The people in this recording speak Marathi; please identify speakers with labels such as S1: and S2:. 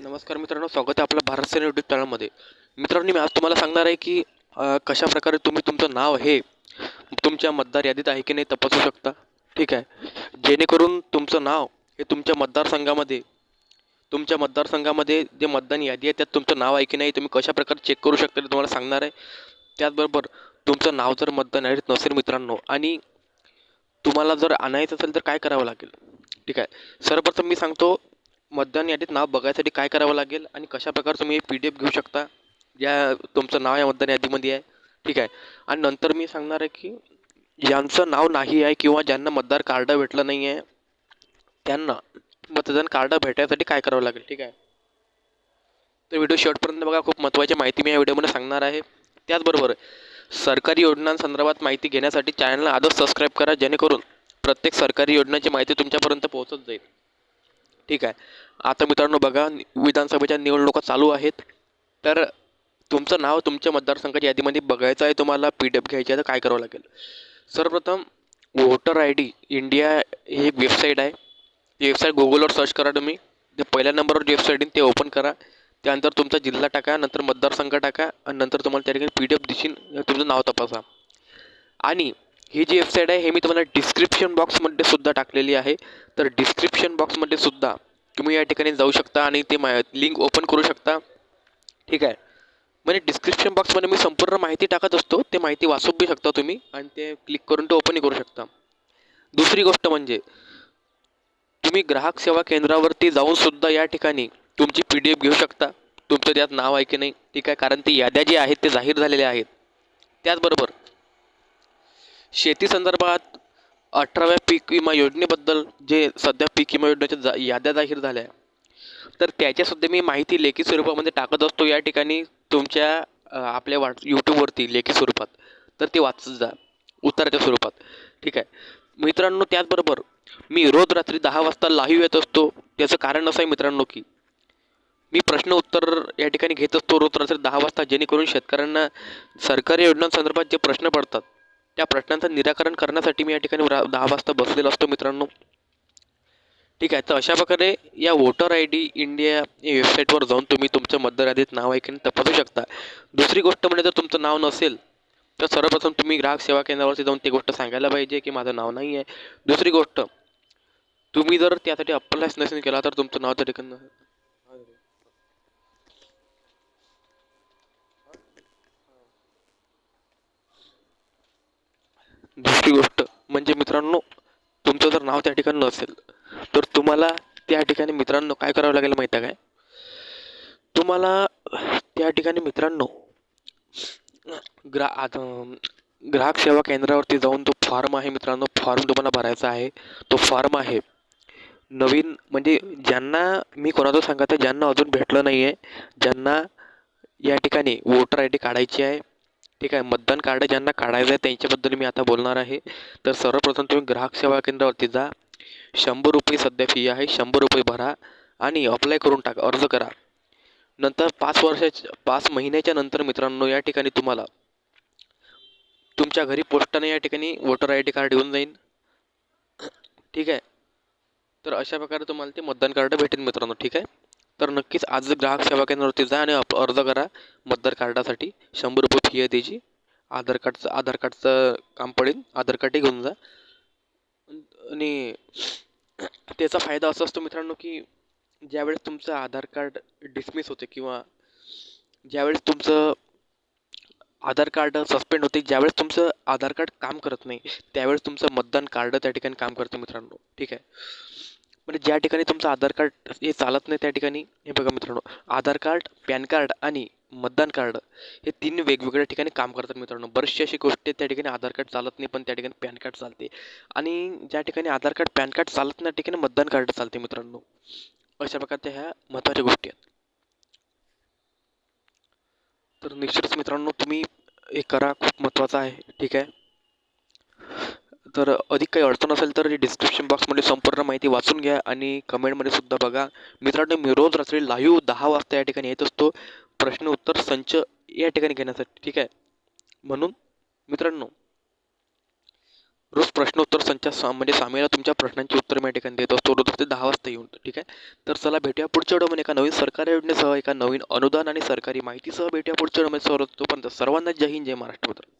S1: नमस्कार मित्रांनो स्वागत आहे आपलं भारत सेना यूट्यूब चॅनलमध्ये मित्रांनो मी आज तुम्हाला सांगणार आहे की कशा प्रकारे तुम्ही तुमचं नाव हे तुमच्या मतदार यादीत आहे की नाही तपासू शकता. ठीक आहे? जेणेकरून तुमचं नाव हे तुमच्या मतदारसंघामध्ये तुमच्या मतदारसंघामध्ये जे मतदान यादी आहे त्यात तुमचं नाव आहे की नाही तुम्ही कशा प्रकारे चेक करू शकता ते तुम्हाला सांगणार आहे. त्याचबरोबर तुमचं नाव जर मतदान यादीत नसेल मित्रांनो आणि तुम्हाला जर आणायचं असेल तर काय करावं लागेल? ठीक आहे? सर्वप्रथम मी सांगतो मतदान यादीत नाव बघायसाठी काय करावं लागेल आणि कशा प्रकारे तुम्ही पी डी एफ घेऊ शकता? या तुमचं नाव या मतदान यादीमध्ये आहे. ठीक आहे. आणि नंतर मी सांगणार आहे की ज्यांचं नाव नाही आहे किंवा ज्यांना मतदार कार्ड भेटलं नाही आहे त्यांना मतदान कार्ड भेटायसाठी काय करावं लागेल? ठीक आहे. तर व्हिडिओ शेवटपर्यंत बघा. खूप महत्त्वाची माहिती मी या व्हिडिओमध्ये सांगणार आहे. त्याचबरोबर सरकारी योजनांसंदर्भात माहिती घेण्यासाठी चॅनलला आजच सबस्क्राईब करा जेणेकरून प्रत्येक सरकारी योजनांची माहिती तुमच्यापर्यंत पोहोचत जाईल. ठीक आहे. आता मित्रांनो बघा विधानसभेच्या निवडणुका चालू आहेत. तर तुमचं नाव तुमच्या मतदारसंघाच्या यादीमध्ये बघायचं आहे तुम्हाला पी डी एफ घ्यायची आहे तर काय करावं लागेल? सर्वप्रथम वोटर आय डी इंडिया ही एक वेबसाईट आहे. ती वेबसाईट गुगलवर सर्च करा तुम्ही. ते पहिल्या नंबरवर जी वेबसाईट येईल ते ओपन करा. त्यानंतर तुमचा जिल्हा टाका नंतर मतदारसंघ टाका आणि नंतर तुम्हाला त्या ठिकाणी पी डी एफ दिशील. तुमचं नाव तपासा. आणि ही जी वेबसाईट आहे हे मी तुम्हाला डिस्क्रिप्शन बॉक्समध्ये सुद्धा टाकलेली आहे. तर डिस्क्रिप्शन बॉक्समध्ये सुद्धा तुम्ही या ठिकाणी जाऊ शकता आणि ते मा लिंक ओपन करू शकता. ठीक आहे? म्हणजे डिस्क्रिप्शन बॉक्समध्ये मी संपूर्ण माहिती टाकत असतो ते माहिती वाचू बी शकता तुम्ही आणि ते क्लिक करून ते ओपनही करू शकता. दुसरी गोष्ट म्हणजे तुम्ही ग्राहक सेवा केंद्रावरती जाऊन सुद्धा या ठिकाणी तुमची पी डी एफ घेऊ शकता. तुमचं त्यात नाव आहे की नाही ठीक आहे? कारण ती याद्या जी आहेत ते जाहीर झालेल्या आहेत. त्याचबरोबर शेती संदर्भात अठराव्या पीक विमा योजनेबद्दल जे सध्या पीक विमा योजनेच्या जा याद्या जाहीर झाल्या तर त्याच्यासुद्धा मी माहिती लेखी स्वरूपामध्ये टाकत असतो. या ठिकाणी तुमच्या आपल्या वाट यूट्यूबवरती लेखी स्वरूपात. तर ते वाचत जा. उत्तराच्या स्वरूपात. ठीक आहे? मित्रांनो त्याचबरोबर मी रोज रात्री दहा वाजता लाईव्ह येत असतो. त्याचं कारण असं आहे मित्रांनो की मी प्रश्न उत्तर या ठिकाणी घेत असतो रोज रात्री दहा वाजता जेणेकरून शेतकऱ्यांना सरकारी योजनांसंदर्भात जे प्रश्न पडतात त्या प्रश्नांचं निराकरण करण्यासाठी मी या ठिकाणी रा दहा वाजता बसलेलो असतो मित्रांनो. ठीक आहे तर अशा प्रकारे या वोटर आय डी इंडिया या वेबसाईटवर जाऊन तुम्ही तुमचं मतदार यादीत नाव ऐकून तपासू शकता. दुसरी गोष्ट म्हणजे जर तुमचं नाव नसेल तर सर्वप्रथम तुम्ही ग्राहक सेवा केंद्रावरती जाऊन ती गोष्ट सांगायला पाहिजे की माझं नाव नाही आहे. दुसरी गोष्ट तुम्ही जर त्यासाठी अप्लायच नसेल केला तर तुमचं नाव त्या ठिकाणी दुसरी गोष्ट म्हणजे मित्रांनो तुमचं जर नाव त्या ठिकाणी नसेल तर तुम्हाला त्या ठिकाणी मित्रांनो काय करावं लागेल माहीत आहे काय? तुम्हाला त्या ठिकाणी मित्रांनो ग्रा आता ग्राहक सेवा केंद्रावरती जाऊन तो फॉर्म आहे मित्रांनो फॉर्म तुम्हाला भरायचा आहे. तो फॉर्म आहे नवीन म्हणजे ज्यांना मी कोणाचं सांगत आहे ज्यांना अजून भेटलं नाही आहे ज्यांना या ठिकाणी वोटर आय डी काढायची आहे ठीक आहे. मतदान कार्ड ज्यांना काढायचं आहे त्यांच्याबद्दल मी आता बोलणार आहे. तर सर्वप्रथम तुम्ही ग्राहक सेवा केंद्रावरती जा. शंभर रुपये सध्या फी आहे. शंभर रुपये भरा आणि अप्लाय करून टाका. अर्ज करा. नंतर पाच वर्षाच्या पाच महिन्याच्या नंतर मित्रांनो या ठिकाणी तुम्हाला तुमच्या घरी पोस्टाने या ठिकाणी वोटर आय डी कार्ड येऊन जाईल ठीक आहे. तर अशा प्रकारे तुम्हाला ते मतदान कार्ड भेटेल मित्रांनो. ठीक आहे? तर नक्कीच आज ग्राहक सेवा केंद्रावरती जा आणि अर्ज करा मतदार कार्डासाठी. शंभर रुपये फी आहे त्याची. आधार कार्डचं आधार कार्डचं काम पडेल. आधार कार्डही घेऊन जा. आणि त्याचा फायदा असा असतो मित्रांनो की ज्यावेळेस तुमचं आधार कार्ड डिसमिस होते किंवा ज्यावेळेस तुमचं आधार कार्ड सस्पेंड होते ज्यावेळेस तुमचं आधार कार्ड काम करत नाही त्यावेळेस तुमचं मतदान कार्ड त्या ठिकाणी काम करतं मित्रांनो. ठीक आहे? म्हणजे ज्या ठिकाणी तुमचं आधार कार्ड हे चालत नाही त्या ठिकाणी हे बघा मित्रांनो आधार कार्ड पॅन कार्ड आणि मतदान कार्ड हे तीन वेगवेगळ्या ठिकाणी काम करतात मित्रांनो. बरेचशे अशी गोष्टी आहेत त्या ठिकाणी आधार कार्ड चालत नाही पण त्या ठिकाणी पॅन कार्ड चालते. आणि ज्या ठिकाणी आधार कार्ड पॅन कार्ड चालत नाही त्या ठिकाणी मतदान कार्ड चालते मित्रांनो. अशा प्रकारच्या ह्या महत्त्वाच्या गोष्टी आहेत. तर निश्चितच मित्रांनो तुम्ही हे करा खूप महत्त्वाचं आहे. ठीक आहे? तर अधिक काही अडचण असेल तर डिस्क्रिप्शन बॉक्समध्ये संपूर्ण माहिती वाचून घ्या आणि कमेंटमध्ये सुद्धा बघा. मित्रांनो मी रोज रात्री लाईव्ह दहा वाजता या ठिकाणी येत असतो. प्रश्न उत्तर संच या ठिकाणी घेण्यासाठी ठीक आहे? म्हणून मित्रांनो रोज प्रश्नोत्तर संचा सा म्हणजे सामीला तुमच्या प्रश्नांची उत्तर मी या ठिकाणी देत असतो. रोज ते दहा वाजता येऊन ठीक आहे? तर चला भेटूया पुढच्या व्हिडिओमध्ये एका नवीन सरकारी योजनेसह एका नवीन अनुदान आणि सरकारी माहितीसह भेटूया पुढच्या व्हिडिओमध्ये. सर्व तोपर्यंत सर्वांना जय हिंद जय महाराष्ट्र मित्रांनो.